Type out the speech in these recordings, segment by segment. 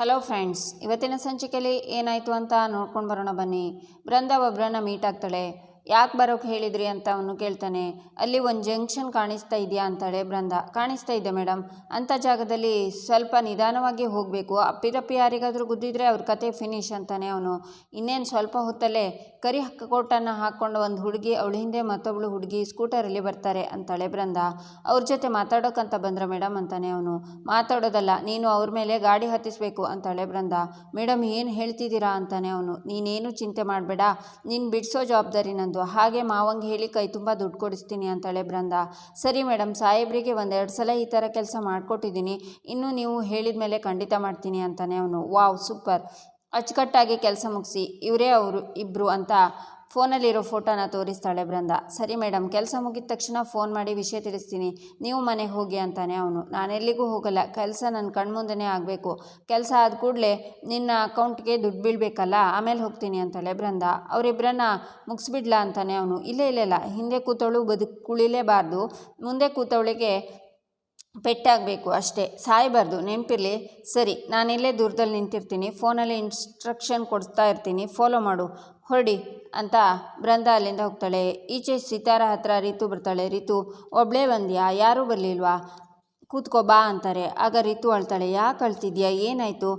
Hello friends ಇವತ್ತಿನ ಸಂಚಿಕೆಯಲ್ಲಿ ಏನಾಯಿತು ಅಂತ ನೋಡ್ಕೊಂಡು ಬರೋಣ ಬನ್ನಿ. ಬೃಂದ ಒಬ್ಬರನ್ನ ಮೀಟ್ ಆಗ್ತಾಳೆ. ಯಾಕೆ ಬರೋಕ್ಕೆ ಹೇಳಿದ್ರಿ ಅಂತ ಅವನು ಕೇಳ್ತಾನೆ. ಅಲ್ಲಿ ಒಂದು ಜಂಕ್ಷನ್ ಕಾಣಿಸ್ತಾ ಇದೆಯಾ ಅಂತಾಳೆ ಬೃಂದ. ಕಾಣಿಸ್ತಾ ಇದೆ ಮೇಡಮ್ ಅಂಥ ಜಾಗದಲ್ಲಿ ಸ್ವಲ್ಪ ನಿಧಾನವಾಗಿ ಹೋಗಬೇಕು. ಅಪ್ಪಿತಪ್ಪಿ ಯಾರಿಗಾದರೂ ಗುದ್ದಿದ್ರೆ ಅವ್ರ ಕತೆ ಫಿನಿಶ್ ಅಂತಾನೆ ಅವನು. ಇನ್ನೇನು ಸ್ವಲ್ಪ ಹೊತ್ತಲ್ಲೇ ಕರಿ ಕೋಟನ್ನು ಹಾಕ್ಕೊಂಡು ಒಂದು ಹುಡುಗಿ ಅವಳ ಹಿಂದೆ ಮತ್ತೊಬ್ಬಳು ಹುಡುಗಿ ಸ್ಕೂಟರಲ್ಲಿ ಬರ್ತಾರೆ ಅಂತಾಳೆ ಬೃಂದ. ಅವ್ರ ಜೊತೆ ಮಾತಾಡೋಕ್ಕಂತ ಬಂದ್ರ ಮೇಡಮ್ ಅಂತಾನೆ ಅವನು. ಮಾತಾಡೋದಲ್ಲ, ನೀನು ಅವ್ರ ಮೇಲೆ ಗಾಡಿ ಹತ್ತಿಸ್ಬೇಕು ಅಂತಾಳೆ ಬೃಂದ. ಮೇಡಮ್ ಏನು ಹೇಳ್ತಿದ್ದೀರಾ ಅಂತಾನೆ ಅವನು. ನೀನೇನು ಚಿಂತೆ ಮಾಡಬೇಡ. ನೀನು ಬಿಡಿಸೋ ಜವಾಬ್ದಾರಿ ನಂದು ಹಾಗೆ ಮಾವಂಗೆ ಹೇಳಿ ಕೈ ತುಂಬ ದುಡ್ಡು ಕೊಡಿಸ್ತೀನಿ ಅಂತಾಳೆ ಬೃಂದ ಸರಿ ಮೇಡಮ್ ಸಾಹೇಬ್ರಿಗೆ ಒಂದೆರಡು ಸಲ ಈ ಥರ ಕೆಲಸ ಮಾಡಿಕೊಟ್ಟಿದ್ದೀನಿ, ಇನ್ನೂ ನೀವು ಹೇಳಿದ ಮೇಲೆ ಖಂಡಿತ ಮಾಡ್ತೀನಿ ಅಂತಾನೆ ಅವನು. Wow, super. ಅಚ್ಚುಕಟ್ಟಾಗಿ ಕೆಲಸ ಮುಗಿಸಿ, ಇವರೇ ಅವರು ಇಬ್ಬರು ಅಂತ ಫೋನಲ್ಲಿರೋ ಫೋಟೋನ ತೋರಿಸ್ತಾಳೆ ಬೃಂದ. ಸರಿ ಮೇಡಮ್ ಕೆಲಸ ಮುಗಿದ ತಕ್ಷಣ ಫೋನ್ ಮಾಡಿ ವಿಷಯ ತಿಳಿಸ್ತೀನಿ. ನೀವು ಮನೆಗೆ ಹೋಗಿ ಅಂತಾನೆ ಅವನು. ನಾನೆಲ್ಲಿಗೂ ಹೋಗಲ್ಲ. ಕೆಲಸ ನನ್ನ ಕಣ್ಮುಂದೆನೇ ಆಗಬೇಕು. ಕೆಲಸ ಆದ ಕೂಡಲೇ ನಿನ್ನ ಅಕೌಂಟ್ಗೆ ದುಡ್ಡು ಬೀಳಬೇಕಲ್ಲ, ಆಮೇಲೆ ಹೋಗ್ತೀನಿ ಅಂತಾಳೆ ಬೃಂದ. ಅವರಿಬ್ಬರನ್ನ ಮುಗಿಸ್ಬಿಡ್ಲಾ ಅಂತಾನೆ ಅವನು. ಇಲ್ಲೇ, ಇಲ್ಲ ಹಿಂದೆ ಕೂತವಳು ಬದುಕುಳಿಲೇಬಾರ್ದು. ಮುಂದೆ ಕೂತವಳಿಗೆ ಪೆಟ್ಟಾಗಬೇಕು ಅಷ್ಟೇ. ಸಾಯಬಾರ್ದು. ನೆನಪಿರಲಿ? ಸರಿ. ನಾನಿಲ್ಲೇ ದೂರದಲ್ಲಿ ನಿಂತಿರ್ತೀನಿ. ಫೋನಲ್ಲಿ ಇನ್ಸ್ಟ್ರಕ್ಷನ್ ಕೊಡ್ತಾ ಇರ್ತೀನಿ. ಫಾಲೋ ಮಾಡು. ಹೊರಡಿ ಅಂತ ಬೃಂದ ಅಲ್ಲಿಂದ ಹೋಗ್ತಾಳೆ. ಈಚೆ ಸಿತಾರ ಹತ್ರ ರೀತು ಬರ್ತಾಳೆ. ರೀತು, ಒಬ್ಳೇ ಬಂದ್ಯಾ? ಯಾರೂ ಬರಲಿಲ್ವಾ? ಕೂತ್ಕೋ ಬಾ ಅಂತಾರೆ. ಆಗ ರೀತು ಅಳ್ತಾಳೆ. ಯಾಕೆ ಅಳ್ತಿದ್ಯಾ? ಏನಾಯಿತು?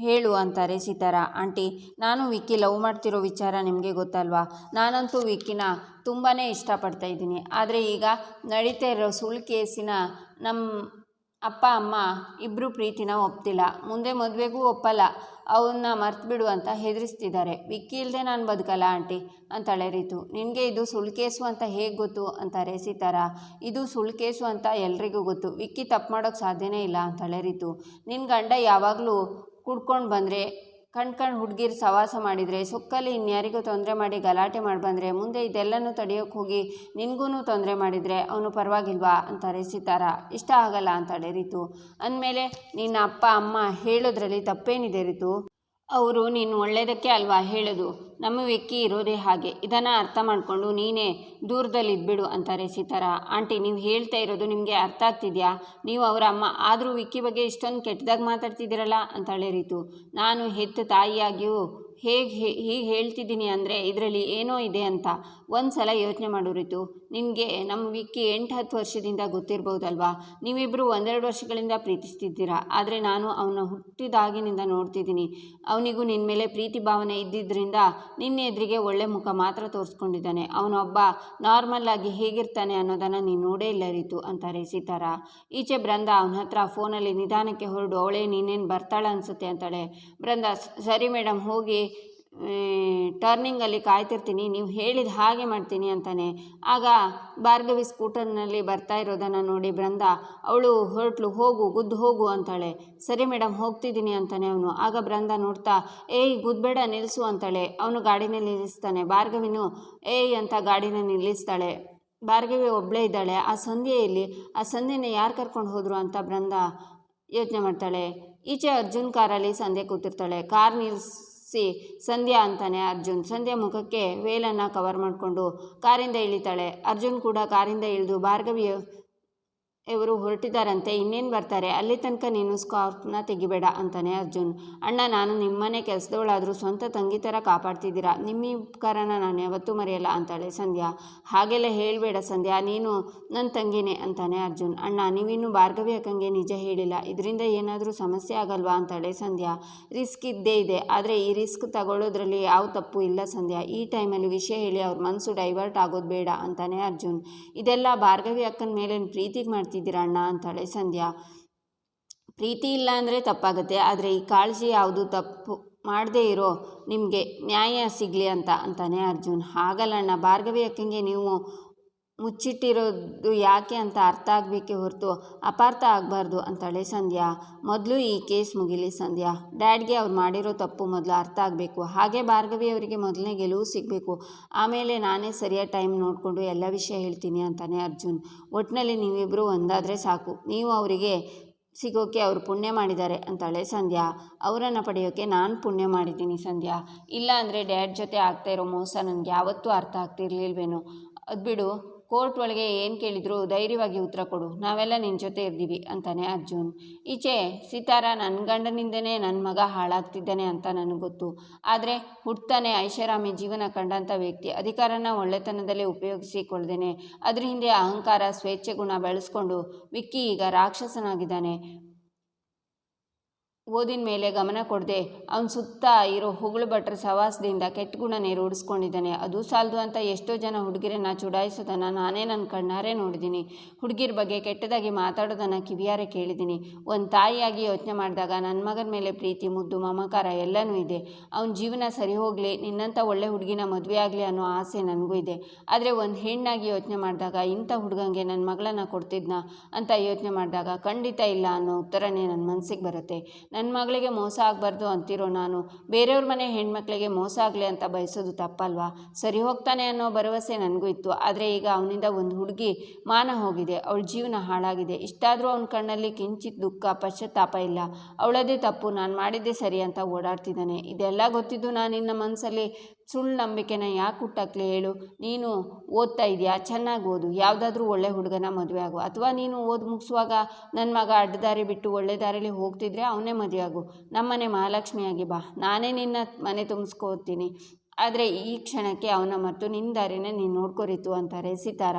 ಹೇಳು ಅಂತಾರೆ ಸಿತಾರ. ಆಂಟಿ, ನಾನು ವಿಕ್ಕಿ ಲವ್ ಮಾಡ್ತಿರೋ ವಿಚಾರ ನಿಮಗೆ ಗೊತ್ತಲ್ವಾ? ನಾನಂತೂ ವಿಕ್ಕಿನ ತುಂಬಾ ಇಷ್ಟಪಡ್ತಾ ಇದ್ದೀನಿ. ಆದರೆ ಈಗ ನಡೀತಾ ಇರೋ ಸುಳ್ಳು ಕೇಸಿನ ನಮ್ಮ ಅಪ್ಪ, ಅಮ್ಮ ಇಬ್ಬರು ಪ್ರೀತಿನ ಒಪ್ತಿಲ್ಲ. ಮುಂದೆ ಮದುವೆಗೂ ಒಪ್ಪಲ್ಲ. ಅವನ್ನ ಮರ್ತು ಬಿಡು ಅಂತ ಹೆದರಿಸ್ತಿದ್ದಾರೆ. ವಿಕ್ಕಿ ಇಲ್ಲದೆ ನಾನು ಬದುಕಲ್ಲ, ಆಂಟಿ, ಅಂತಾಳೆ ರೀತು. ನಿನಗೆ ಇದು ಸುಳ್ಳು ಕೇಸು ಅಂತ ಹೇಗೆ ಗೊತ್ತು? ಅಂತಾರೆ ಸೀತಾರ ಇದು ಸುಳ್ಳು ಕೇಸು ಅಂತ ಎಲ್ರಿಗೂ ಗೊತ್ತು. ವಿಕ್ಕಿ ತಪ್ಪು ಮಾಡೋಕ್ಕೆ ಸಾಧ್ಯನೇ ಇಲ್ಲ, ಅಂತಾಳೆ ರೀತು. ನಿನ್ನ ಗಂಡ ಯಾವಾಗಲೂ ಕುಡ್ಕೊಂಡು ಬಂದರೆ ಕಣ್ ಕಣ್ ಹುಡುಗಿರು ಸವಾಸ ಮಾಡಿದರೆ, ಸುಕ್ಕಲ್ಲಿ ಇನ್ಯಾರಿಗೂ ತೊಂದರೆ ಮಾಡಿ ಗಲಾಟೆ ಮಾಡಿ ಬಂದರೆ, ಮುಂದೆ ಇದೆಲ್ಲನೂ ತಡೆಯೋಕ್ಕೆ ಹೋಗಿ ನಿನಗೂ ತೊಂದರೆ ಮಾಡಿದರೆ ಅವನು ಪರವಾಗಿಲ್ವಾ ಅಂತಾರೆ ಸಿತಾರ. ಇಷ್ಟ ಆಗಲ್ಲ ಅಂತಾಳೆ ರೀತು. ಅಂದಮೇಲೆ ನಿನ್ನ ಅಪ್ಪ, ಅಮ್ಮ ಹೇಳೋದ್ರಲ್ಲಿ ತಪ್ಪೇನಿದೆ ರೀತು? ಅವರು, ನೀನು ಒಳ್ಳೆಯದಕ್ಕೆ ಅಲ್ವಾ? ಹೇಳೋದು. ನಮ್ಮ ವಿಕ್ಕಿ ಇರೋದೇ ಹಾಗೆ. ಇದನ್ನು ಅರ್ಥ ಮಾಡಿಕೊಂಡು ನೀನೇ ದೂರದಲ್ಲಿ ಇದ್ಬಿಡು, ಅಂತಾರೆ ಸಿತಾರ. ಆಂಟಿ, ನೀವು ಹೇಳ್ತಾ ಇರೋದು ನಿಮಗೆ ಅರ್ಥ ಆಗ್ತಿದೆಯಾ? ನೀವು ಅವರ ಅಮ್ಮ. ಆದರೂ ವಿಕ್ಕಿ ಬಗ್ಗೆ ಇಷ್ಟೊಂದು ಕೆಟ್ಟದಾಗಿ ಮಾತಾಡ್ತಿದ್ದೀರಲ್ಲ, ಅಂತಾಳೆ ರೀತು. ನಾನು ಹೆತ್ತ ತಾಯಿಯಾಗಿಯೂ ಹೇಗೆ ಹೀಗೆ ಹೇಳ್ತಿದ್ದೀನಿ ಅಂದರೆ ಇದರಲ್ಲಿ ಏನೋ ಇದೆ ಅಂತ ಒಂದು ಸಲ ಯೋಚನೆ ಮಾಡು ನಿನಗೆ ನಮ್ಮ ವಿಕ್ಕಿ ಎಂಟು ಹತ್ತು ವರ್ಷದಿಂದ ಗೊತ್ತಿರ್ಬೋದಲ್ವಾ? ನೀವಿಬ್ಬರು ಒಂದೆರಡು ವರ್ಷಗಳಿಂದ ಪ್ರೀತಿಸ್ತಿದ್ದೀರಾ. ಆದರೆ ನಾನು ಅವನ ಹುಟ್ಟಿದಾಗಿನಿಂದ ನೋಡ್ತಿದ್ದೀನಿ. ಅವನಿಗೂ ನಿನ್ನ ಮೇಲೆ ಪ್ರೀತಿ ಭಾವನೆ ಇದ್ದಿದ್ದರಿಂದ ನಿನ್ನ ಎದುರಿಗೆ ಒಳ್ಳೆ ಮುಖ ಮಾತ್ರ ತೋರಿಸ್ಕೊಂಡಿದ್ದಾನೆ. ಅವನೊಬ್ಬ ನಾರ್ಮಲ್ ಆಗಿ ಹೇಗಿರ್ತಾನೆ ಅನ್ನೋದನ್ನು ನೀನು ನೋಡೇ ಇಲ್ಲ ರೀತು ಅಂತಾರೆ ಸೀತಾರ ಈಚೆ ಬೃಂದ ಅವನ ಹತ್ರ ಫೋನಲ್ಲಿ ನಿಧಾನಕ್ಕೆ ಹೊರಡು, ಅವಳೇ ನೀನೇನು ಬರ್ತಾಳೆ ಅನಿಸುತ್ತೆ? ಅಂತಾಳೆ. ಬೃಂದ ಸರಿ ಮೇಡಮ್ ಹೋಗಿ ಟರ್ನಿಂಗಲ್ಲಿ ಕಾಯ್ತಿರ್ತೀನಿ, ನೀವು ಹೇಳಿದ ಹಾಗೆ ಮಾಡ್ತೀನಿ ಅಂತಾನೆ. ಆಗ ಭಾರ್ಗವಿ ಸ್ಕೂಟರ್ನಲ್ಲಿ ಬರ್ತಾ ಇರೋದನ್ನು ನೋಡಿ ಬೃಂದ, ಅವಳು ಹೊರಟ್ಲು, ಹೋಗು, ಗುದ್ದು ಹೋಗು ಅಂತಾಳೆ. ಸರಿ ಮೇಡಮ್ ಹೋಗ್ತಿದ್ದೀನಿ ಅಂತಾನೆ ಅವನು. ಆಗ ಬೃಂದ ನೋಡ್ತಾ, ಏಯ್, ಗುದ್ಬೇಡ, ನಿಲ್ಲಿಸು ಅಂತಾಳೆ. ಅವನು ಗಾಡಿನ ನಿಲ್ಲಿಸ್ತಾನೆ. ಭಾರ್ಗವಿನೂ, ಏಯ್ ಅಂತ ಗಾಡಿನ ನಿಲ್ಲಿಸ್ತಾಳೆ. ಭಾರ್ಗವಿ ಒಬ್ಬಳೇ ಇದ್ದಾಳೆ. ಆ ಸಂಧ್ಯೆಯಲ್ಲಿ ಆ ಸಂಧ್ಯೆನ ಯಾರು ಕರ್ಕೊಂಡು ಹೋದರು ಅಂತ ಬೃಂದ ಯೋಚನೆ ಮಾಡ್ತಾಳೆ. ಈಚೆ ಅರ್ಜುನ್ ಕಾರಲ್ಲಿ ಸಂಧ್ಯೆ ಕೂತಿರ್ತಾಳೆ. ಕಾರ್ ನಿಲ್ಲಿಸಿ ಸಂಧ್ಯಾ ಅಂತಾನೆ ಅರ್ಜುನ್. ಸಂಧ್ಯಾ ಮುಖಕ್ಕೆ ವೇಲನ್ನು ಕವರ್ ಮಾಡಿಕೊಂಡು ಕಾರಿಂದ ಇಳಿತಾಳೆ. ಅರ್ಜುನ್ ಕೂಡ ಕಾರಿಂದ ಇಳಿದು ಭಾರ್ಗವಿ ಇವರು ಹೊರಟಿದ್ದಾರಂತೆ, ಇನ್ನೇನು ಬರ್ತಾರೆ? ಅಲ್ಲಿ ತನಕ ನೀನು ಸ್ಕಾರ್ಫ್ನ ತೆಗಿಬೇಡ ಅಂತಾನೆ ಅರ್ಜುನ್. ಅಣ್ಣ, ನಾನು ನಿಮ್ಮನೆ ಕೆಲಸದವಳಾದರೂ ಸ್ವಂತ ತಂಗಿ ಥರ ಕಾಪಾಡ್ತಿದ್ದೀರಾ? ನಿಮ್ಮ ಕಾರಣ ನಾನು ಯಾವತ್ತೂ ಮರೆಯಲ್ಲ ಅಂತಾಳೆ ಸಂಧ್ಯಾ. ಹಾಗೆಲ್ಲ ಹೇಳಬೇಡ ಸಂಧ್ಯಾ, ನೀನು ನನ್ನ ತಂಗಿನೇ ಅಂತಾನೆ ಅರ್ಜುನ್. ಅಣ್ಣ, ನೀವಿನ್ನು ಭಾರ್ಗವಿ ಅಕ್ಕಂಗೆ ನಿಜ ಹೇಳಿಲ್ಲ. ಇದರಿಂದ ಏನಾದರೂ ಸಮಸ್ಯೆ ಆಗಲ್ವಾ ಅಂತಾಳೆ ಸಂಧ್ಯಾ. ರಿಸ್ಕ್ ಇದ್ದೇ ಇದೆ, ಆದರೆ ಈ ರಿಸ್ಕ್ ತಗೊಳ್ಳೋದ್ರಲ್ಲಿ ಯಾವ ತಪ್ಪು ಇಲ್ಲ ಸಂಧ್ಯಾ. ಈ ಟೈಮಲ್ಲಿ ವಿಷಯ ಹೇಳಿ ಅವ್ರ ಮನಸ್ಸು ಡೈವರ್ಟ್ ಆಗೋದು ಬೇಡ ಅಂತಾನೆ ಅರ್ಜುನ್. ಇದೆಲ್ಲ ಭಾರ್ಗವಿ ಅಕ್ಕನ ಮೇಲೆ ಪ್ರೀತಿಗೆ ಮಾಡ್ತಿದ್ದೀರಾ ಅಣ್ಣ ಅಂತಾಳೆ ಸಂಧ್ಯಾ. ಪ್ರೀತಿ ಇಲ್ಲ ಅಂದರೆ ತಪ್ಪಾಗುತ್ತೆ, ಆದರೆ ಈ ಕಾಳಜಿ ಯಾವುದು ತಪ್ಪು ಮಾಡದೇ ಇರೋ ನಿಮಗೆ ನ್ಯಾಯ ಸಿಗಲಿ ಅಂತ ಅಂತಾನೆ ಅರ್ಜುನ್. ಹಾಗಲ್ಲಣ್ಣ ಭಾರ್ಗವಿ ಅಕ್ಕಂಗೆ ನೀವು ಮುಚ್ಚಿಟ್ಟಿರೋದು ಯಾಕೆ ಅಂತ ಅರ್ಥ ಆಗಬೇಕೇ ಹೊರತು ಅಪಾರ್ಥ ಆಗಬಾರ್ದು ಅಂತಾಳೆ ಸಂಧ್ಯಾ. ಮೊದಲು ಈ ಕೇಸ್ ಮುಗಿಲಿ ಸಂಧ್ಯಾ. ಡ್ಯಾಡ್ಗೆ ಅವ್ರು ಮಾಡಿರೋ ತಪ್ಪು ಮೊದಲು ಅರ್ಥ ಆಗಬೇಕು. ಹಾಗೆ ಭಾರ್ಗವಿ ಅವರಿಗೆ ಮೊದಲನೇ ಗೆಲುವು ಸಿಗಬೇಕು. ಆಮೇಲೆ ನಾನೇ ಸರಿಯಾದ ಟೈಮ್ ನೋಡಿಕೊಂಡು ಎಲ್ಲ ವಿಷಯ ಹೇಳ್ತೀನಿ ಅಂತಾನೆ ಅರ್ಜುನ್. ಒಟ್ಟಿನಲ್ಲಿ ನೀವಿಬ್ಬರು ಒಂದಾದರೆ ಸಾಕು. ನೀವು ಅವರಿಗೆ ಸಿಗೋಕ್ಕೆ ಅವರು ಪುಣ್ಯ ಮಾಡಿದ್ದಾರೆ ಅಂತಾಳೆ ಸಂಧ್ಯಾ. ಅವರನ್ನು ಪಡೆಯೋಕ್ಕೆ ನಾನು ಪುಣ್ಯ ಮಾಡಿದ್ದೀನಿ ಸಂಧ್ಯಾ. ಇಲ್ಲ ಅಂದರೆ ಡ್ಯಾಡ್ ಜೊತೆ ಆಗ್ತಾ ಇರೋ ಮೋಸ ನನಗೆ ಯಾವತ್ತೂ ಅರ್ಥ ಆಗ್ತಿರ್ಲಿಲ್ವೇನೋ. ಅದು ಬಿಡು. ಕೋರ್ಟ್ ಒಳಗೆ ಏನು ಕೇಳಿದ್ರು ಧೈರ್ಯವಾಗಿ ಉತ್ತರ ಕೊಡು. ನಾವೆಲ್ಲ ನಿನ್ನ ಜೊತೆ ಇದ್ದೀವಿ ಅಂತಾನೆ ಅರ್ಜುನ್. ಈಚೆ ಸಿತಾರ ನನ್ನ ಗಂಡನಿಂದನೇ ನನ್ನ ಮಗ ಹಾಳಾಗ್ತಿದ್ದಾನೆ ಅಂತ ನನಗೆ ಗೊತ್ತು. ಆದರೆ ಹುಟ್ತಾನೆ ಐಷಾರಾಮಿ ಜೀವನ ಕಂಡಂಥ ವ್ಯಕ್ತಿ. ಅಧಿಕಾರನ ಒಳ್ಳೆತನದಲ್ಲೇ ಉಪಯೋಗಿಸಿಕೊಳ್ದೇನೆ ಅದರ ಹಿಂದೆ ಅಹಂಕಾರ, ಸ್ವೇಚ್ಛೆ ಗುಣ ಬೆಳೆಸ್ಕೊಂಡು ವಿಕ್ಕಿ ಈಗ ರಾಕ್ಷಸನಾಗಿದ್ದಾನೆ. ಓದಿನ ಮೇಲೆ ಗಮನ ಕೊಡದೆ ಅವನ ಸುತ್ತ ಇರೋ ಹೊಗಳು ಭಟ್ರ ಸವಾಸದಿಂದ ಕೆಟ್ಟ ಗುಣನೇ ರೂಢಿಸ್ಕೊಂಡಿದ್ದಾನೆ. ಅದು ಸಾಲದು ಅಂತ ಎಷ್ಟೋ ಜನ ಹುಡುಗಿರನ್ನ ಚುಡಾಯಿಸೋದನ್ನು ನಾನೇ ನನ್ನ ಕಣ್ಣಾರೆ ನೋಡಿದ್ದೀನಿ ಹುಡುಗಿರ ಬಗ್ಗೆ ಕೆಟ್ಟದಾಗಿ ಮಾತಾಡೋದನ್ನು ಕಿವಿಯಾರೆ ಕೇಳಿದ್ದೀನಿ ಒಂದು ತಾಯಿಯಾಗಿ ಯೋಚನೆ ಮಾಡಿದಾಗ ನನ್ನ ಮಗನ ಮೇಲೆ ಪ್ರೀತಿ, ಮುದ್ದು, ಮಮಕಾರ ಎಲ್ಲನೂ ಇದೆ. ಅವನ ಜೀವನ ಸರಿ ಹೋಗಲಿ ನಿನ್ನಂಥ ಒಳ್ಳೆ ಹುಡುಗಿನ ಮದುವೆ ಆಗಲಿ ಅನ್ನೋ ಆಸೆ ನನಗೂ ಇದೆ. ಆದರೆ ಒಂದು ಹೆಣ್ಣಾಗಿ ಯೋಚನೆ ಮಾಡಿದಾಗ ಇಂಥ ಹುಡುಗಂಗೆ ನನ್ನ ಮಗಳನ್ನು ಕೊಡ್ತಿದ್ನಾ ಅಂತ ಯೋಚನೆ ಮಾಡಿದಾಗ ಖಂಡಿತ ಇಲ್ಲ ಅನ್ನೋ ಉತ್ತರನೇ ನನ್ನ ಮನಸ್ಸಿಗೆ ಬರುತ್ತೆ. ನನ್ನ ಮಗಳಿಗೆ ಮೋಸ ಆಗಬಾರ್ದು ಅಂತಿರೋ ನಾನು? ಬೇರೆಯವ್ರ ಮನೆ ಹೆಣ್ಮಕ್ಳಿಗೆ ಮೋಸ ಆಗಲಿ ಅಂತ ಬಯಸೋದು ತಪ್ಪಲ್ವಾ? ಸರಿ ಹೋಗ್ತಾನೆ ಅನ್ನೋ ಭರವಸೆ ನನಗೂ ಇತ್ತು. ಆದರೆ ಈಗ ಅವನಿಂದ ಒಂದು ಹುಡುಗಿ ಮಾನ ಹೋಗಿದೆ. ಅವಳ ಜೀವನ ಹಾಳಾಗಿದೆ. ಇಷ್ಟಾದರೂ ಅವನ ಕಣ್ಣಲ್ಲಿ ಕಿಂಚಿತ್ ದುಃಖ, ಪಶ್ಚಾತ್ತಾಪ ಇಲ್ಲ. ಅವಳದೇ ತಪ್ಪು. ನಾನು ಮಾಡಿದ್ದೆ ಸರಿ ಅಂತ ಓಡಾಡ್ತಿದ್ದಾನೆ. ಇದೆಲ್ಲ ಗೊತ್ತಿದ್ದು ನಾನು ನಿನ್ನ ಮನಸ್ಸಲ್ಲಿ ಸುಳ್ಳು ನಂಬಿಕೆನ ಯಾಕೆ ಹುಟ್ಟಾಕ್ಲಿ ಹೇಳು? ನೀನು ಓದ್ತಾ ಇದೆಯಾ? ಚೆನ್ನಾಗಿ ಓದು. ಯಾವುದಾದ್ರೂ ಒಳ್ಳೆ ಹುಡುಗನ ಮದುವೆ ಆಗು. ಅಥವಾ ನೀನು ಓದಿ ಮುಗಿಸುವಾಗ ನನ್ನ ಮಗ ಅಡ್ಡದಾರಿ ಬಿಟ್ಟು ಒಳ್ಳೆ ದಾರಿಲಿ ಹೋಗ್ತಿದ್ರೆ ಅವನೇ ಮದುವೆ ಆಗು. ನಮ್ಮನೆ ಮಹಾಲಕ್ಷ್ಮಿಯಾಗಿ ಬಾ. ನಾನೇ ನಿನ್ನ ಮನೆ ತುಂಬಿಸ್ಕೋತೀನಿ ಆದರೆ ಈ ಕ್ಷಣಕ್ಕೆ ಅವನ ಮತ್ತು ನಿನ್ನ ದಾರಿನೇ ನೀನು ನೋಡ್ಕೊರಿತು ಅಂತಾರೆ ಸಿತಾರ.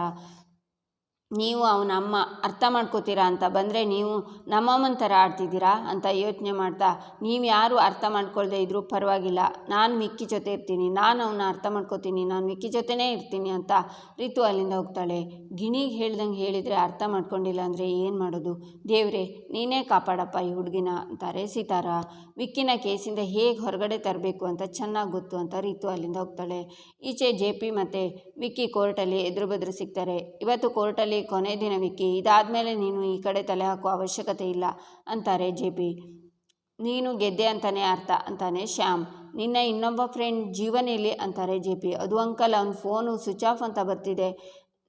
ನೀವು ಅವನ ಅಮ್ಮ ಅರ್ಥ ಮಾಡ್ಕೋತೀರಾ ಅಂತ ಬಂದರೆ ನೀವು ನಮ್ಮಮ್ಮನ ಥರ ಆಡ್ತಿದ್ದೀರಾ ಅಂತ ಯೋಚನೆ ಮಾಡ್ತಾ, ನೀವು ಯಾರು ಅರ್ಥ ಮಾಡ್ಕೊಳ್ದೇ ಇದ್ದರೂ ಪರವಾಗಿಲ್ಲ. ನಾನು ಮಿಕ್ಕಿ ಜೊತೆ ಇರ್ತೀನಿ. ನಾನು ಅವನ್ನ ಅರ್ಥ ಮಾಡ್ಕೋತೀನಿ. ನಾನು ಮಿಕ್ಕಿ ಜೊತೆನೇ ಇರ್ತೀನಿ ಅಂತ ರಿತು ಅಲ್ಲಿಂದ ಹೋಗ್ತಾಳೆ. ಗಿಣಿಗೆ ಹೇಳ್ದಂಗೆ ಹೇಳಿದರೆ ಅರ್ಥ ಮಾಡ್ಕೊಂಡಿಲ್ಲ ಅಂದರೆ ಏನು ಮಾಡೋದು? ದೇವ್ರೆ, ನೀನೇ ಕಾಪಾಡಪ್ಪ ಈ ಹುಡುಗಿನ ಅಂತಾರೆ ಸಿತಾರ ವಿಕ್ಕಿನ ಕೇಸಿಂದ ಹೇಗೆ ಹೊರಗಡೆ ತರಬೇಕು ಅಂತ ಚೆನ್ನಾಗಿ ಗೊತ್ತು ಅಂತ ರೀತು ಅಲ್ಲಿಂದ ಹೋಗ್ತಾಳೆ. ಈಚೆ ಜೆ ಪಿ ಮತ್ತು ವಿಕ್ಕಿ ಕೋರ್ಟಲ್ಲಿ ಎದುರು ಬದುರು ಸಿಗ್ತಾರೆ. ಇವತ್ತು ಕೋರ್ಟಲ್ಲಿ ಕೊನೆ ದಿನ ವಿಕ್ಕಿ, ಇದಾದಮೇಲೆ ನೀನು ಈ ಕಡೆ ತಲೆ ಹಾಕೋ ಅವಶ್ಯಕತೆ ಇಲ್ಲ ಅಂತಾರೆ ಜೆ ಪಿ. ನೀನು ಗೆದ್ದೆ ಅಂತಾನೆ ಅರ್ಥ ಅಂತಾನೆ ಶ್ಯಾಮ್. ನಿನ್ನ ಇನ್ನೊಬ್ಬ ಫ್ರೆಂಡ್ ಜೀವನ ಇಲ್ಲಿ ಅಂತಾರೆ ಜೆ ಪಿ. ಅದು ಅಂಕಲ್, ಅವ್ನ ಫೋನು ಸ್ವಿಚ್ ಆಫ್ ಅಂತ ಬರ್ತಿದೆ.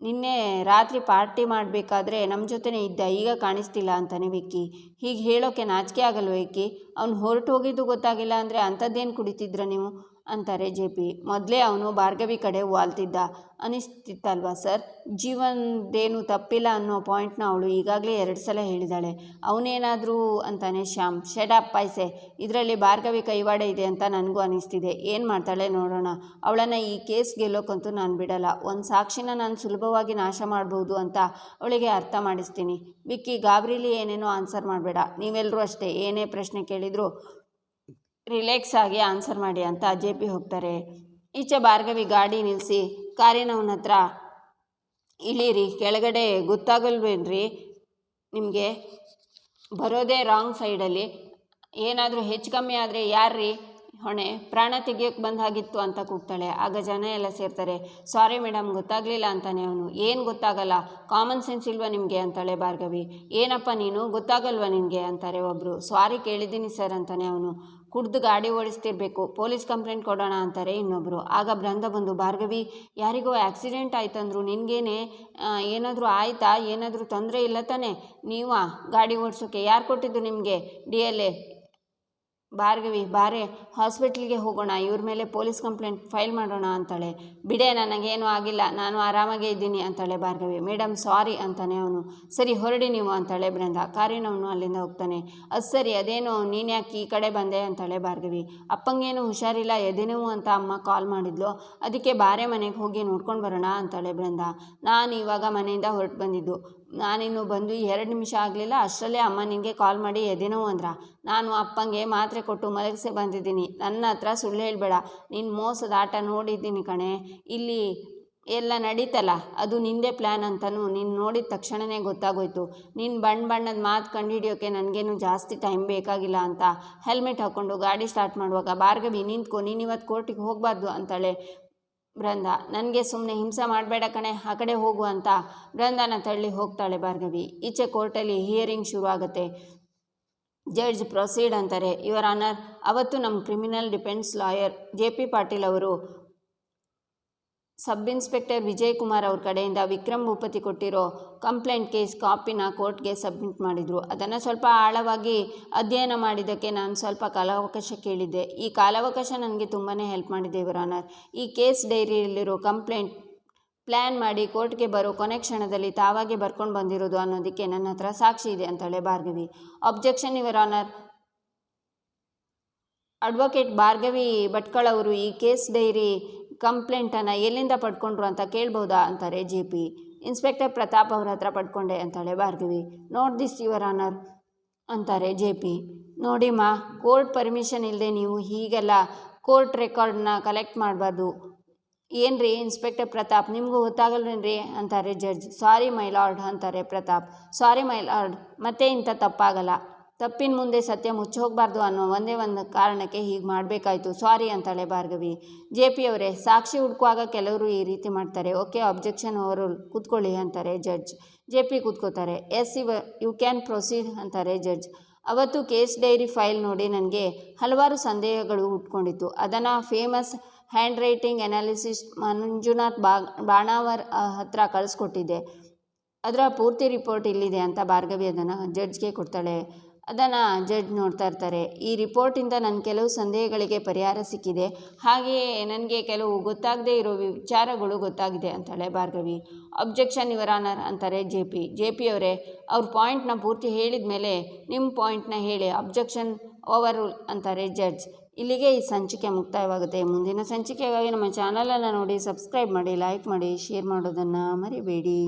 ನಿನ್ನೆ ರಾತ್ರಿ ಪಾರ್ಟಿ ಮಾಡಬೇಕಾದ್ರೆ ನಮ್ಮ ಜೊತೆನೇ ಇದ್ದ ಈಗ ಕಾಣಿಸ್ತಿಲ್ಲ ಅಂತಾನೆ ವಿಕ್ಕಿ. ಹೀಗೆ ಹೇಳೋಕ್ಕೆ ನಾಚಿಕೆ ಆಗಲ್ವ ವಿಕ್ಕಿ? ಅವ್ನು ಹೊರಟು ಹೋಗಿದ್ದು ಗೊತ್ತಾಗಿಲ್ಲ ಅಂದರೆ ಅಂಥದ್ದೇನು ಕುಡಿತಿದ್ರ ನೀವು? ಅಂತಾರೆ ಜೆ ಪಿ. ಮೊದಲೇ ಅವನು ಭಾರ್ಗವಿ ಕಡೆ ವಾಲ್ತಿದ್ದ. ಅನಿಸ್ತಿತ್ತಲ್ವಾ ಸರ್? ಜೀವನದೇನು ತಪ್ಪಿಲ್ಲ ಅನ್ನೋ ಪಾಯಿಂಟ್ನ ಅವಳು ಈಗಾಗಲೇ ಎರಡು ಸಲ ಹೇಳಿದಾಳೆ. ಅವನೇನಾದರೂ ಅಂತಾನೆ, ಶ್ಯಾಮ್ ಶೆಡಪ್ ಪಾಯ್ಸೆ. ಇದರಲ್ಲಿ ಭಾರ್ಗವಿ ಕೈವಾಡ ಇದೆ ಅಂತ ನನಗೂ ಅನಿಸ್ತಿದೆ. ಏನು ಮಾಡ್ತಾಳೆ ನೋಡೋಣ. ಅವಳನ್ನು ಈ ಕೇಸ್ ಗೆಲ್ಲೋಕ್ಕಂತೂ ನಾನು ಬಿಡಲ್ಲ. ಒಂದು ಸಾಕ್ಷಿನ ನಾನು ಸುಲಭವಾಗಿ ನಾಶ ಮಾಡ್ಬೋದು ಅಂತ ಅವಳಿಗೆ ಅರ್ಥ ಮಾಡಿಸ್ತೀನಿ. ವಿಕ್ಕಿ, ಗಾಬರಿಲಿ ಏನೇನೋ ಆನ್ಸರ್ ಮಾಡಬೇಡ. ನೀವೆಲ್ಲರೂ ಅಷ್ಟೇ, ಏನೇ ಪ್ರಶ್ನೆ ಕೇಳಿದರೂ ರಿಲ್ಯಾಕ್ಸ್ ಆಗಿ ಆನ್ಸರ್ ಮಾಡಿ ಅಂತ ಜೆ ಪಿ ಹೋಗ್ತಾರೆ. ಈಚೆ ಭಾರ್ಗವಿ ಗಾಡಿ ನಿಲ್ಲಿಸಿ ಕಾರಿನವನ ಹತ್ರ ಇಳೀರಿ, ಕೆಳಗಡೆ ಗೊತ್ತಾಗಲ್ವೇನ್ರಿ? ನಿಮಗೆ ಬರೋದೇ ರಾಂಗ್ ಸೈಡಲ್ಲಿ ಏನಾದರೂ ಹೆಚ್ಚು ಕಮ್ಮಿ ಆದರೆ ಯಾರ್ರೀ? ಹೊಣೆ, ಪ್ರಾಣ ತೆಗಿಯೋಕೆ ಬಂದಾಗಿತ್ತು ಅಂತ ಕೂಗ್ತಾಳೆ. ಆಗ ಜನ ಎಲ್ಲ ಸೇರ್ತಾರೆ. ಸಾರಿ ಮೇಡಮ್ ಗೊತ್ತಾಗಲಿಲ್ಲ ಅಂತಾನೆ ಅವನು. ಏನು ಗೊತ್ತಾಗಲ್ಲ. ಕಾಮನ್ ಸೆನ್ಸ್ ಇಲ್ವಾ ನಿಮಗೆ? ಅಂತಾಳೆ ಭಾರ್ಗವಿ. ಏನಪ್ಪ ನೀನು? ಗೊತ್ತಾಗಲ್ವಾ ನಿನಗೆ? ಅಂತಾರೆ ಒಬ್ಬರು ಸಾರಿ ಕೇಳಿದ್ದೀನಿ ಸರ್ ಅಂತಾನೆ ಅವನು. ಕುಡ್ದು ಗಾಡಿ ಓಡಿಸ್ತಿರ್ಬೇಕು. ಪೊಲೀಸ್ ಕಂಪ್ಲೇಂಟ್ ಕೊಡೋಣ ಅಂತಾರೆ ಇನ್ನೊಬ್ಬರು ಆಗ ಬ್ರಂದ ಬಂದು, ಭಾರ್ಗವಿ, ಯಾರಿಗೋ ಆಕ್ಸಿಡೆಂಟ್ ಆಯ್ತಂದ್ರು, ನಿನಗೇನೆ ಏನಾದರೂ ಆಯಿತಾ? ಏನಾದರೂ ತೊಂದರೆ ಇಲ್ಲ ತಾನೆ? ನೀವಾ? ಗಾಡಿ ಓಡಿಸೋಕ್ಕೆ ಯಾರು ಕೊಟ್ಟಿದ್ದು ನಿಮಗೆ? ಡಿ ಎಲ್ ಎ ಭಾರ್ಗವಿ, ಬಾರೆ, ಹಾಸ್ಪಿಟ್ಲಿಗೆ ಹೋಗೋಣ, ಇವ್ರ ಮೇಲೆ ಪೊಲೀಸ್ ಕಂಪ್ಲೇಂಟ್ ಫೈಲ್ ಮಾಡೋಣ ಅಂತಾಳೆ. ಬಿಡೆ, ನನಗೇನು ಆಗಿಲ್ಲ, ನಾನು ಆರಾಮಾಗೇ ಇದ್ದೀನಿ ಅಂತಾಳೆ ಭಾರ್ಗವಿ. ಮೇಡಮ್ ಸಾರಿ ಅಂತಾನೆ ಅವನು. ಸರಿ, ಹೊರಡಿ ನೀವು ಅಂತಾಳೆ ಬೃಂದ. ಕಾರಿನವನು ಅಲ್ಲಿಂದ ಹೋಗ್ತಾನೆ. ಅದು ಸರಿ, ಅದೇನು, ನೀನು ಯಾಕೆ ಈ ಕಡೆ ಬಂದೆ ಅಂತಾಳೆ ಭಾರ್ಗವಿ. ಅಪ್ಪಂಗೇನು ಹುಷಾರಿಲ್ಲ, ಎದೆನೋವು ಅಂತ ಅಮ್ಮ ಕಾಲ್ ಮಾಡಿದ್ಲು. ಅದಕ್ಕೆ ಬಾರೆ ಮನೆಗೆ ಹೋಗಿ ನೋಡ್ಕೊಂಡು ಬರೋಣ ಅಂತಾಳೆ ಬೃಂದ. ನಾನು ಇವಾಗ ಮನೆಯಿಂದ ಹೊರಟು ಬಂದಿದ್ದು. ನಾನಿನ್ನು ಬಂದು ಎರಡು ನಿಮಿಷ ಆಗಲಿಲ್ಲ, ಅಷ್ಟರಲ್ಲೇ ಅಮ್ಮ ನಿನಗೆ ಕಾಲ್ ಮಾಡಿ ಎದೆನೋವು ಅಂದ್ರ? ನಾನು ಅಪ್ಪಂಗೆ ಮಾತ್ರೆ ಕೊಟ್ಟು ಮಲಗಿಸಿ ಬಂದಿದ್ದೀನಿ. ನನ್ನ ಹತ್ರ ಸುಳ್ಳು ಹೇಳಬೇಡ. ನೀನು ಮೋಸದ ಆಟ ನೋಡಿದ್ದೀನಿ ಕಣೆ. ಇಲ್ಲಿ ಎಲ್ಲ ನಡೀತಲ್ಲ, ಅದು ನಿಂದೇ ಪ್ಲ್ಯಾನ್ ಅಂತಲೂ ನೀನು ನೋಡಿದ ತಕ್ಷಣವೇ ಗೊತ್ತಾಗೋಯ್ತು. ನೀನು ಬಣ್ಣ ಬಣ್ಣದ ಮಾತು ಕಂಡುಹಿಡಿಯೋಕ್ಕೆ ನನಗೇನು ಜಾಸ್ತಿ ಟೈಮ್ ಬೇಕಾಗಿಲ್ಲ ಅಂತ. ಹೆಲ್ಮೆಟ್ ಹಾಕ್ಕೊಂಡು ಗಾಡಿ ಸ್ಟಾರ್ಟ್ ಮಾಡುವಾಗ ಭಾರ್ಗವಿ ನಿಂತ್ಕೊ, ನೀನು ಇವತ್ತು ಕೋರ್ಟಿಗೆ ಹೋಗಬಾರ್ದು ಅಂತಾಳೆ. ಬೃಂದ ನನಗೆ ಸುಮ್ಮನೆ ಹಿಂಸೆ ಮಾಡಬೇಡ ಕಣೆ, ಆ ಕಡೆ ಹೋಗು ಅಂತ. ಬೃಂದನ ತಳ್ಳಿ ಹೋಗ್ತಾಳೆ ಭಾರ್ಗವಿ. ಈಚೆ ಕೋರ್ಟಲ್ಲಿ ಹಿಯರಿಂಗ್ ಶುರು ಆಗುತ್ತೆ ಜಡ್ಜ್ ಪ್ರೊಸೀಡ್ ಅಂತಾರೆ. ಯುವರ್ ಆನರ್, ಅವತ್ತು ನಮ್ಮ criminal defence lawyer J P Patil ಅವರು ಸಬ್ ಇನ್ಸ್ಪೆಕ್ಟರ್ ವಿಜಯ್ ಕುಮಾರ್ ಅವ್ರ ಕಡೆಯಿಂದ ವಿಕ್ರಮ್ ಭೂಪತಿ ಕೊಟ್ಟಿರೋ ಕಂಪ್ಲೇಂಟ್ ಕೇಸ್ ಕಾಪಿನ ಕೋರ್ಟ್ಗೆ ಸಬ್ಮಿಟ್ ಮಾಡಿದರು. ಅದನ್ನು ಸ್ವಲ್ಪ ಆಳವಾಗಿ ಅಧ್ಯಯನ ಮಾಡಿದ್ದಕ್ಕೆ ನಾನು ಸ್ವಲ್ಪ ಕಾಲಾವಕಾಶ ಕೇಳಿದ್ದೆ. ಈ ಕಾಲಾವಕಾಶ ನನಗೆ ತುಂಬಾ ಹೆಲ್ಪ್ ಮಾಡಿದೆ ಇವರ ಆನರ್ ಈ ಕೇಸ್ ಡೈರಿಯಲ್ಲಿರೋ ಕಂಪ್ಲೇಂಟ್ ಪ್ಲ್ಯಾನ್ ಮಾಡಿ ಕೋರ್ಟ್ಗೆ ಬರೋ ಕೊನೆ ಕ್ಷಣದಲ್ಲಿ ತಾವಾಗೆ ಬರ್ಕೊಂಡು ಬಂದಿರೋದು ಅನ್ನೋದಕ್ಕೆ ನನ್ನ ಹತ್ರ ಸಾಕ್ಷಿ ಇದೆ ಅಂತಾಳೆ Bhargavi. Objection your honour advocate Bhargavi Bhatkal ಅವರು ಈ ಕೇಸ್ ಡೈರಿ ಕಂಪ್ಲೇಂಟನ್ನು ಎಲ್ಲಿಂದ ಪಡ್ಕೊಂಡ್ರು ಅಂತ ಕೇಳ್ಬೋದಾ ಅಂತಾರೆ ಜೆ ಪಿ. ಇನ್ಸ್ಪೆಕ್ಟರ್ ಪ್ರತಾಪ್ ಅವ್ರ ಹತ್ರ ಪಡ್ಕೊಂಡೆ ಅಂತಾಳೆ Bhargavi. Note this your honour ಅಂತಾರೆ ಜೆ ಪಿ. ನೋಡಿಮ್ಮ ಕೋರ್ಟ್ ಪರ್ಮಿಷನ್ ಇಲ್ಲದೆ ನೀವು ಹೀಗೆಲ್ಲ ಕೋರ್ಟ್ ರೆಕಾರ್ಡ್ನ ಕಲೆಕ್ಟ್ ಮಾಡಬಾರ್ದು. ಏನು ರೀ ಇನ್ಸ್ಪೆಕ್ಟರ್ ಪ್ರತಾಪ್, ನಿಮಗೂ ಗೊತ್ತಾಗಲ್ವೇನ್ರಿ ಅಂತಾರೆ ಜಡ್ಜ್. ಸಾರಿ ಮೈ ಲಾರ್ಡ್ ಅಂತಾರೆ ಪ್ರತಾಪ್. ಸಾರಿ ಮೈ ಲಾರ್ಡ್, ಮತ್ತೆ ಇಂಥ ತಪ್ಪಾಗಲ್ಲ. ತಪ್ಪಿನ ಮುಂದೆ ಸತ್ಯ ಮುಚ್ಚೋಗಬಾರ್ದು ಅನ್ನೋ ಒಂದೇ ಒಂದು ಕಾರಣಕ್ಕೆ ಹೀಗೆ ಮಾಡಬೇಕಾಯ್ತು. ಸಾರಿ ಅಂತಾಳೆ ಭಾರ್ಗವಿ. ಜೆ ಪಿ ಅವರೇ ಸಾಕ್ಷಿ ಹುಡುಕುವಾಗ ಕೆಲವರು ಈ ರೀತಿ ಮಾಡ್ತಾರೆ. ಓಕೆ, ಅಬ್ಜೆಕ್ಷನ್ ಅವರು ಕೂತ್ಕೊಳ್ಳಿ ಅಂತಾರೆ ಜಡ್ಜ್. ಜೆ ಪಿ ಕೂತ್ಕೋತಾರೆ. ಎಸ್, ಇವ, ಯು ಕ್ಯಾನ್ ಪ್ರೊಸೀಡ್ ಅಂತಾರೆ ಜಡ್ಜ್. ಅವತ್ತು ಕೇಸ್ ಡೈರಿ ಫೈಲ್ ನೋಡಿ ನನಗೆ ಹಲವಾರು ಸಂದೇಹಗಳು ಹುಟ್ಕೊಂಡಿತ್ತು ಅದನ್ನು famous handwriting analysis Manjunath ಬಾ, ಬಾಣಾವರ್ ಹತ್ರ ಕಳಿಸ್ಕೊಟ್ಟಿದ್ದೆ. ಅದರ ಪೂರ್ತಿ ರಿಪೋರ್ಟ್ ಇಲ್ಲಿದೆ ಅಂತ ಭಾರ್ಗವಿ ಅದನ್ನು ಜಡ್ಜ್ಗೆ ಕೊಡ್ತಾಳೆ. ಅದನ್ನು ಜಡ್ಜ್ ನೋಡ್ತಾ ಇರ್ತಾರೆ. ಈ ರಿಪೋರ್ಟಿಂದ ನನ್ನ ಕೆಲವು ಸಂದೇಹಗಳಿಗೆ ಪರಿಹಾರ ಸಿಕ್ಕಿದೆ. ಹಾಗೆಯೇ ನನಗೆ ಕೆಲವು ಗೊತ್ತಾಗದೇ ಇರೋ ವಿಚಾರಗಳು ಗೊತ್ತಾಗಿದೆ ಅಂತಾಳೆ ಭಾರ್ಗವಿ. ಅಬ್ಜೆಕ್ಷನ್ ಯುವರ್ ಆನರ್ ಅಂತಾರೆ ಜೆ ಪಿ. ಜೆ ಪಿ ಅವರೇ, ಅವ್ರ ಪಾಯಿಂಟ್ನ ಪೂರ್ತಿ ಹೇಳಿದ ಮೇಲೆ ನಿಮ್ಮ ಪಾಯಿಂಟ್ನ ಹೇಳಿ. ಅಬ್ಜೆಕ್ಷನ್ ಓವರ್ ರೂಲ್ ಅಂತಾರೆ ಜಡ್ಜ್. ಇಲ್ಲಿಗೆ ಈ ಸಂಚಿಕೆ ಮುಕ್ತಾಯವಾಗುತ್ತೆ. ಮುಂದಿನ ಸಂಚಿಕೆಗಾಗಿ ನಮ್ಮ ಚಾನಲನ್ನು ನೋಡಿ, ಸಬ್ಸ್ಕ್ರೈಬ್ ಮಾಡಿ, ಲೈಕ್ ಮಾಡಿ, ಶೇರ್ ಮಾಡೋದನ್ನು ಮರಿಬೇಡಿ.